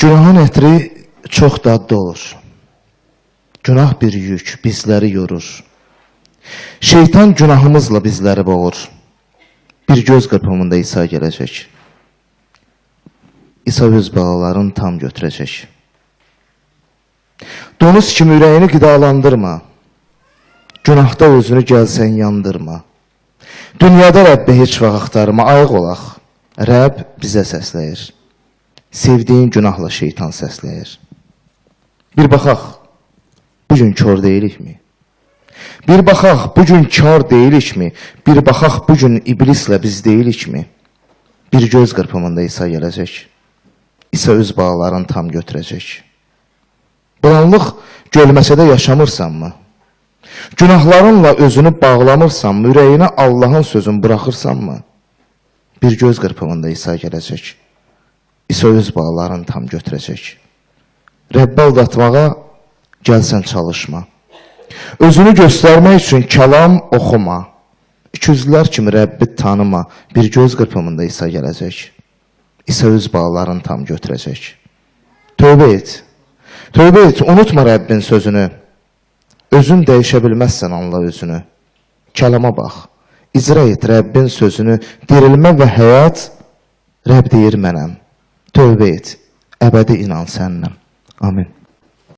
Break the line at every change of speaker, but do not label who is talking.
Günahın ətri çox dadlı olur. Günah bir yük, bizləri yorur. Şeytan günahımızla bizləri boğur. Bir göz qırpımında İsa gələcək. İsa öz balalarını tam götürəcək. Donuz kimi ürəyini qidalandırma. Günahda özünü gəlsən yandırma. Dünyada Rəbbi heç vaxt axtarma, ayıq olaq. Rəbb bizə səsləyir. Sevdiyin günahla şeytan səsləyir. Bir baxaq, bu gün kör deyilikmi? Bir baxaq, bu gün kar deyilikmi? Bir baxaq, bu gün iblislə biz deyilikmi? Bir göz qırpımında İsa gələcək. İsa öz bağlarını tam götürəcək. Bulanlıq gölməçədə yaşamırsanmı? Günahlarınla özünü bağlamırsanmı? Ürəyinə Allahın sözünü buraxırsanmı? Bir göz qırpımında İsa gələcək. İsa öz bağlarını tam götürəcək. Rəbbi aldatmağa gəlsən çalışma. Özünü göstərmək üçün kəlam oxuma. İkizlər kimi Rəbbi tanıma. Bir göz qırpımında İsa gələcək. İsa öz bağlarını tam götürəcək. Tövbə et. Tövbə et, unutma Rəbbin sözünü. Özün dəyişə bilməzsən anla özünü. Kəlama bax. İcra et Rəbbin sözünü. Dirilmə və həyat Rəbb deyir mənəm. Tövbə et. Əbədi inan sənnəm. Amin.